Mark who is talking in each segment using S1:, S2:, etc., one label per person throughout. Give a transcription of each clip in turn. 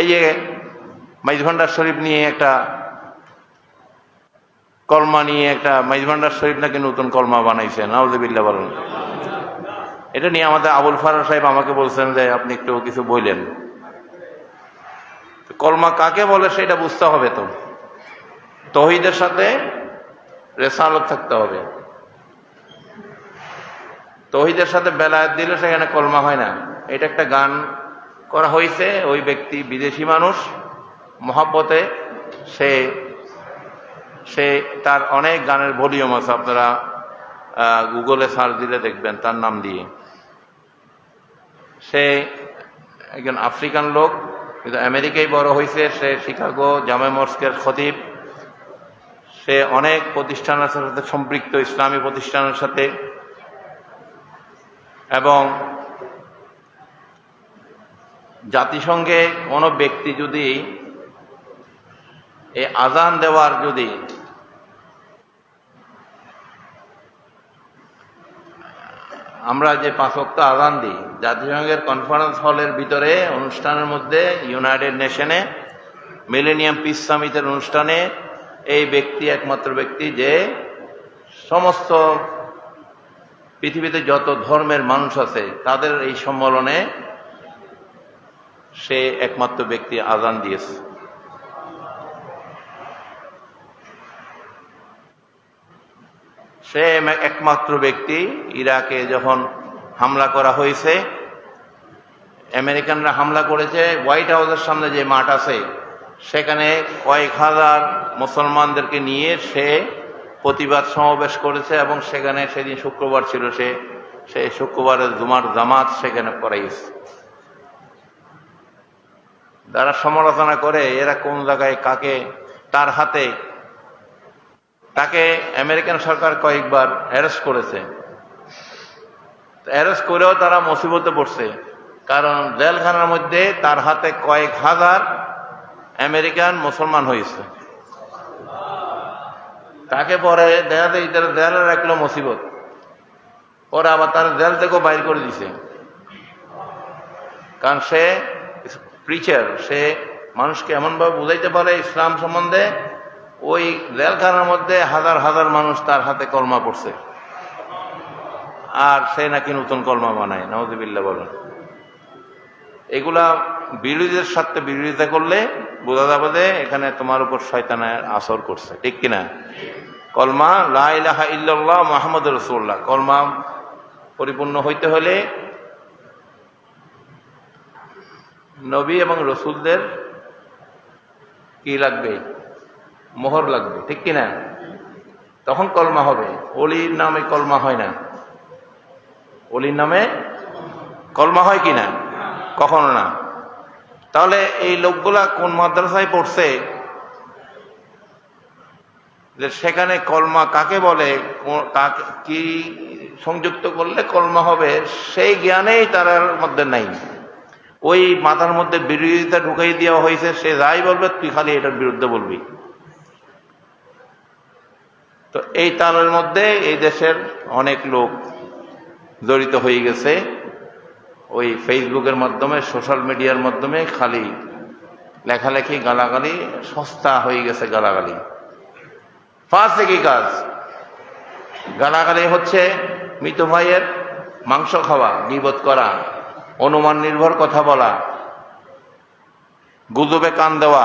S1: এই যে মাইজ ভান্ডার শরীফ নিয়ে একটা কলমা নিয়ে একটা মাইজ ভান্ডার শরীফ নাকি নতুন কলমা বানাইছে নাউজুবিল্লাহ বলেন। এটা নিয়ে আমাদের আবুল ফারার সাহেব আমাকে বলছেন যে আপনি একটু কিছু বললেন কলমা কাকে বলে সেটা বুঝতে হবে তো। তহিদের সাথে রেসালত থাকতে হবে। তহিদের সাথে বেলায়েত দিলে সেখানে কলমা হয় না। এটা একটা গান করা হয়েছে, ওই ব্যক্তি বিদেশি মানুষ, মহাব্বতে সে সে তার অনেক গানের ভলিউম আছে, আপনারা গুগলে সার্চ দিলে দেখবেন তার নাম দিয়ে। সে একজন আফ্রিকান লোক, কিন্তু আমেরিকায় বড় হয়েছে, সে শিকাগো জামে মস্কের খতিব। সে অনেক প্রতিষ্ঠানের সাথে সম্পৃক্ত, ইসলামী প্রতিষ্ঠানের সাথে। এবং জাতিসংঘে কোনো ব্যক্তি যদি এই আজান দেওয়ার যদি আমরা যে পাঁচ ওয়াক্ত আজান দিই, জাতিসংঘের কনফারেন্স হলের ভিতরে, অনুষ্ঠানের মধ্যে ইউনাইটেড নেশনে মিলেনিয়াম পিস সামিটের অনুষ্ঠানে, এই ব্যক্তি একমাত্র ব্যক্তি যে সমস্ত পৃথিবীতে যত ধর্মের মানুষ আছে, তাদের এই সম্মেলনে সে একমাত্র ব্যক্তি আজান দিয়েছে। সে একমাত্র ব্যক্তি ইরাকে যখন হামলা করা হয়েছে, আমেরিকানরা হামলা করেছে, হোয়াইট হাউসের সামনে যে মাঠ আছে, সেখানে কয়েক হাজার মুসলমানদেরকে নিয়ে সে প্রতিবাদ সমাবেশ করেছে এবং সেখানে সেদিন শুক্রবার ছিল সে, সেই শুক্রবারের জুমার জামাত সেখানে করাইছে যারা সমালোচনা করে, এরা কোন জায়গায় কাকে, তার হাতে তাকে আমেরিকান সরকার কয়েকবার অ্যারেস্ট করেছে। অ্যারেস্ট করেও তারা মুসিবতে পড়ছে, কারণ জেলখানার মধ্যে তার হাতে কয়েক হাজার আমেরিকান মুসলমান হয়েছে। তাকে পরে দেখা যায় ইতারা জেলে রাখল মুসিবত। পরে আবার তার জেল থেকেও বাইর করে দিছে। কারণ সে প্রিচার সে মানুষকে এমনভাবে বুঝাইতে পারে ইসলাম সম্বন্ধে, ওই জেলখানার মধ্যে হাজার হাজার মানুষ তার হাতে কলমা পড়ছে। আর সে নাকি নতুন কলমা বানায় নওয়াজবিল্লা বলেন। এগুলা বিরোধীদের সাথে বিরোধিতা করলে বোঝা যাবে যে এখানে তোমার উপর শয়তানের আসর করছে। ঠিক কিনা? কলমা লাহা ইল্লাল্লাহ মোহাম্মদ রসুল্লাহ কলমা পরিপূর্ণ হইতে হলে নবী এবং রসুলদের কি লাগবে? মোহর লাগবে। ঠিক কিনা? তখন কলমা হবে। অলির নামে কলমা হয় না। অলির নামে কলমা হয় কিনা? কখনো না। তাহলে এই লোকগুলা কোন মাদ্রাসায় পড়ছে? যে সেখানে কলমা কাকে বলে? কাকে কি সংযুক্ত করলে কলমা হবে? সেই জ্ঞানেই তার মধ্যে নাই। ওই মাথার মধ্যে বিরোধিতা ঢুকাই দেওয়া হয়েছে, সে যাই বলবে, তুই খালি এটার বিরুদ্ধে বলবি। তো এই তালের মধ্যে এই দেশের অনেক লোক জড়িত হয়ে গেছে। ওই ফেসবুকের মাধ্যমে, সোশ্যাল মিডিয়ার মাধ্যমে খালি লেখালেখি, গালাগালি, সস্তা হয়ে গেছে গালাগালি। ফার্স্ট কি কাজ। গালাগালি হচ্ছে মৃত ভাইয়ের মাংস খাওয়া, গিবত করা, অনুমান নির্ভর কথা বলা, গুজবে কান দেওয়া,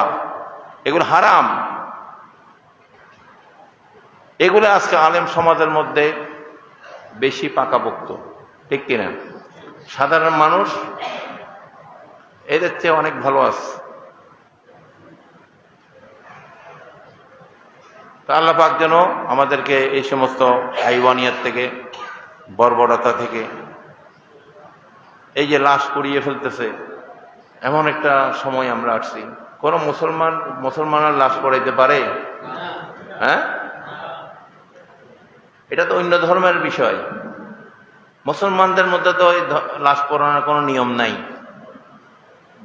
S1: এগুলো হারাম। এগুলো আজকে আলেম সমাজের মধ্যে বেশি পাকাপোক্ত, ঠিক কিনা? সাধারণ মানুষ, এদের চেয়ে অনেক ভালো আছে। তা আল্লাহ পাক যেন আমাদেরকে এই সমস্ত হাইওয়ানিয়ার থেকে, বর্বরতা থেকে, এই যে লাশ পুড়িয়ে ফেলতেছে, এমন একটা সময় আমরা আসছি। কোন মুসলমান, মুসলমানের লাশ পড়াইতে পারে? হ্যাঁ? এটা তো অন্য ধর্মের বিষয়। মুসলমানদের মধ্যে তো ওই লাশ পড়ানোর কোনো নিয়ম নাই।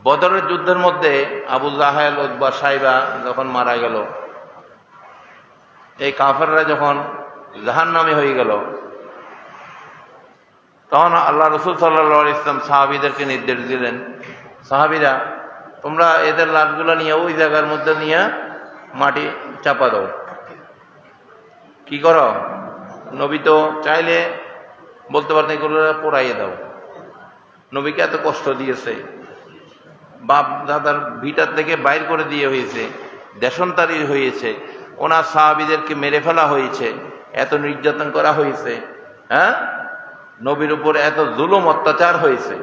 S1: বদরের যুদ্ধের মধ্যে আবুল জাহেল উদ্বা সাইবা যখন মারা গেল, এই কাফেররা যখন জাহান নামে হয়ে গেল, তখন আল্লাহ রসুল সাল্লাহ ইসলাম সাহাবিদেরকে নির্দেশ দিলেন, সাহাবিরা, তোমরা এদের লাশগুলো নিয়ে ওই জায়গার মধ্যে নিয়ে মাটি চাপা দাও। কি করো? নবী তো চাইলে বলতে পারতেন এগুলো পোড়াইয়ে দাও। নবীকে এত কষ্ট দিয়েছে। বাপ দাদার ভিটার থেকে বাইর করে দিয়ে হয়েছে, দেশনতারি হয়েছে, ওনার সাহাবিদেরকে মেরে ফেলা হয়েছে, এত নির্যাতন করা হয়েছে হ্যাঁ? নবীর উপর এত জুলুম, অত্যাচার হয়েছে।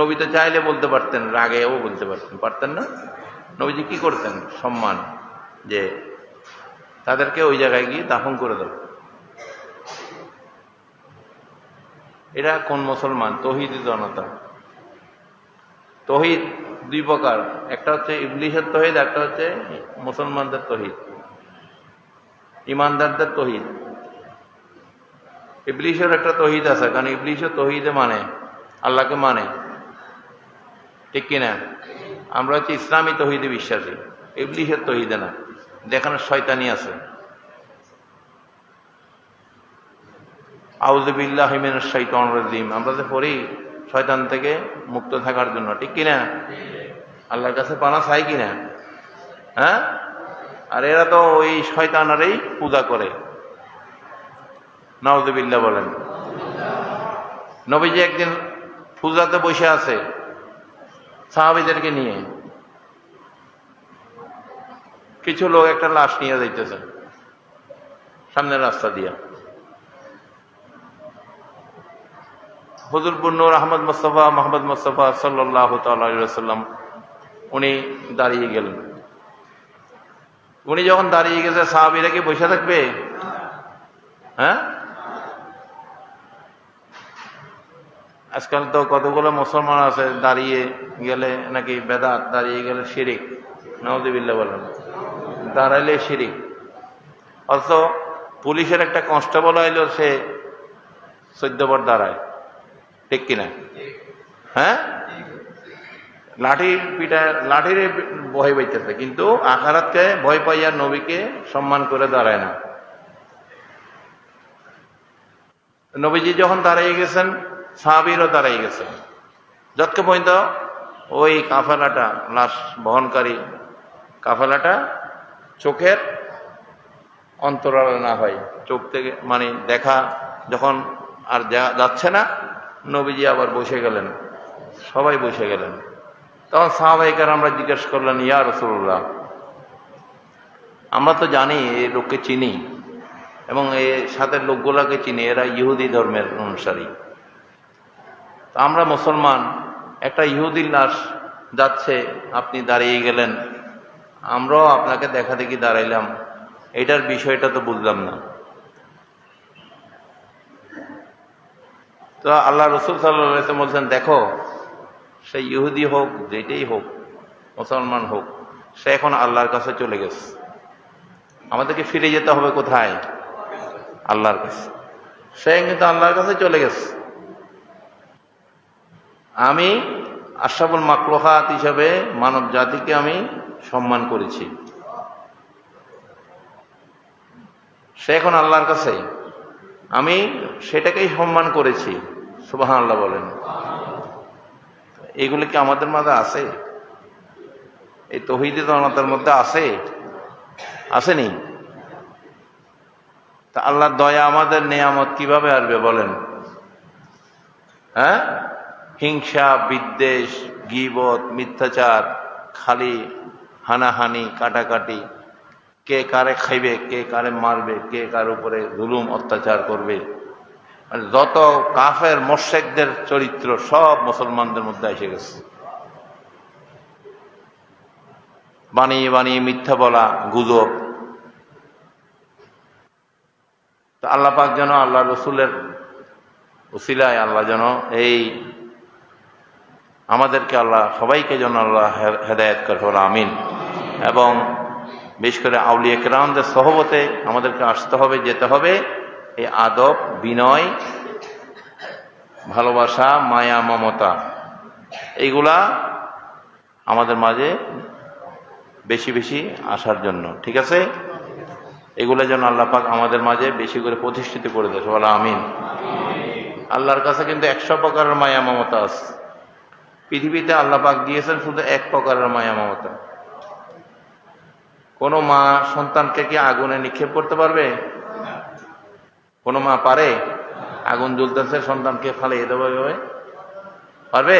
S1: নবী তো চাইলে বলতে পারতেন, রাগেও বলতে পারতেন পারতেন না? নবীজি কি করতেন? সম্মান, যে তাদেরকে ওই জায়গায় গিয়ে দাফন করে দাও। এরা কোন মুসলমান? তহিদ জনতা। তহিদ দুই প্রকার। একটা হচ্ছে ইবলিশের তহিদ, একটা হচ্ছে মুসলমানদের তহিদ। ইমানদারদের তহিদ। ইবলিশের একটা তহিদ আছে, কারণ ইবলিশের তহিদে মানে আল্লাহকে মানে। ঠিক কিনা? আমরা হচ্ছে ইসলামী তহিদে বিশ্বাসী। ইবলিশের তহিদে না। দেখানো শয়তানি আছে। আউজবিল্লাহিমেন শৈতন রাজিম। আমরা যে পড়ি, শয়তান থেকে মুক্ত থাকার জন্য, ঠিক কিনা? আল্লাহর কাছে পানা চাই কিনা? হ্যাঁ? আর এরা তো ওই শয়তানারই পূজা করে। নওয়াজবিল্লা বলেন। নবীজি একদিন পূজাতে বসে আছে সাহাবিদেরকে নিয়ে। কিছু লোক একটা লাশ নিয়ে যাইতেছে, সামনের রাস্তা দিয়া। হজুরপুর নূর আহমদ মোস্তফা, মোহাম্মদ মোস্তফা সাল্লাহ তাল্লাম উনি দাঁড়িয়ে গেলেন। উনি যখন দাঁড়িয়ে গেছে, সাহাবিরা কি বসে থাকবে? হ্যাঁ? আজকাল তো কতগুলো মুসলমান আছে, দাঁড়িয়ে গেলে নাকি বেদাত, দাঁড়িয়ে গেলে শিরিক। নওয়াজিবিল্লা বলেন। দাঁড়াইলে শিরিক। অথচ পুলিশের একটা কনস্টেবল আইলো সে চোদ্দবার দাঁড়ায়। ঠিক কিনা? হ্যাঁ? লাঠি পিঠা লাঠির ভয় পাইতেছে, কিন্তু আখারাতকে ভয় পাইয়া নবীকে সম্মান করে দাঁড়ায় না। নবীজি যখন দাঁড়িয়ে গেছেন, সাহাবিরও দাঁড়িয়ে গেছেন। যতকে পর্যন্ত ওই কাফেলাটা, লাশ বহনকারী কাফেলাটা চোখের অন্তরাল না হয়, চোখ থেকে মানে দেখা যখন আর যাচ্ছে না নবীজি আবার বসে গেলেন। সবাই বসে গেলেন। তখন সাহাবাহিকার আমরা জিজ্ঞেস করলেন, ইয়া রসুল্লাহ আমরা তো জানি এই লোককে চিনি এবং এর সাথে লোকগুলাকে চিনি, এরা ইহুদি ধর্মের অনুসারী। তো আমরা মুসলমান, একটা ইহুদির লাশ যাচ্ছে, আপনি দাঁড়িয়ে গেলেন। আমরাও আপনাকে দেখা দেখি দাঁড়াইলাম। এটার বিষয়টা তো বুঝলাম না। তো আল্লাহ রসুল সাল্লাম বলছেন, দেখো, সে ইহুদি হোক, যেটাই হোক, মুসলমান হোক, সে এখন আল্লাহর কাছে চলে গেছে। আমাদেরকে ফিরে যেতে হবে কোথায়? আল্লাহর কাছে। সে কিন্তু আল্লাহর কাছে চলে গেছে। আমি আশরাফুল মাকলুহাত হিসাবে মানব জাতিকে আমি সম্মান করেছি। সে এখন আল্লাহর কাছে। আমি সেটাকেই সম্মান করেছি। সুবাহ আল্লাহ বলেন। এগুলো কি আমাদের মাঝে আছে? এই তহিদি জনতার মধ্যে আছে? আসেনি? তা আল্লাহর দয়া আমাদের নেয়ামত কীভাবে আসবে বলেন? হ্যাঁ? হিংসা, বিদ্বেষ, গিবত, মিথ্যাচার, খালি, হানাহানি, কাটাকাটি। কে কারে খাইবে, কে কারে মারবে, কে কার উপরে জুলুম, অত্যাচার করবে? মানে যত কাফের মোর্শেকদের চরিত্র সব মুসলমানদের মধ্যে এসে গেছে। বানিয়ে বানিয়ে মিথ্যা বলা, গুজব। তো আল্লাহ পাক যেন আল্লাহ রসুলের উসিলায় আল্লাহ যেন এই আমাদেরকে আল্লাহ, সবাইকে যেন আল্লাহ হেদায়েত করে আমিন। এবং বিশেষ করে আউলিয়া কেরামদের সহবতে আমাদেরকে আসতে হবে, যেতে হবে। এই আদব, বিনয়, ভালোবাসা, মায়া, মমতা, এইগুলা আমাদের মাঝে বেশি বেশি আসার জন্য, ঠিক আছে? এগুলো যেন আল্লাহ পাক আমাদের মাঝে বেশি করে প্রতিষ্ঠিত করে দেয় বলা আমিন। আল্লাহর কাছে কিন্তু একশো প্রকারের মায়া, মমতা আছে। পৃথিবীতে আল্লাহ পাক দিয়েছেন শুধু এক প্রকারের মায়া, মমতা। কোনো মা সন্তানকে কি আগুনে নিক্ষেপ করতে পারবে? কোনো মা পারে আগুন জ্বলতেছে সন্তানকে ফালিয়ে দেবে? পারবে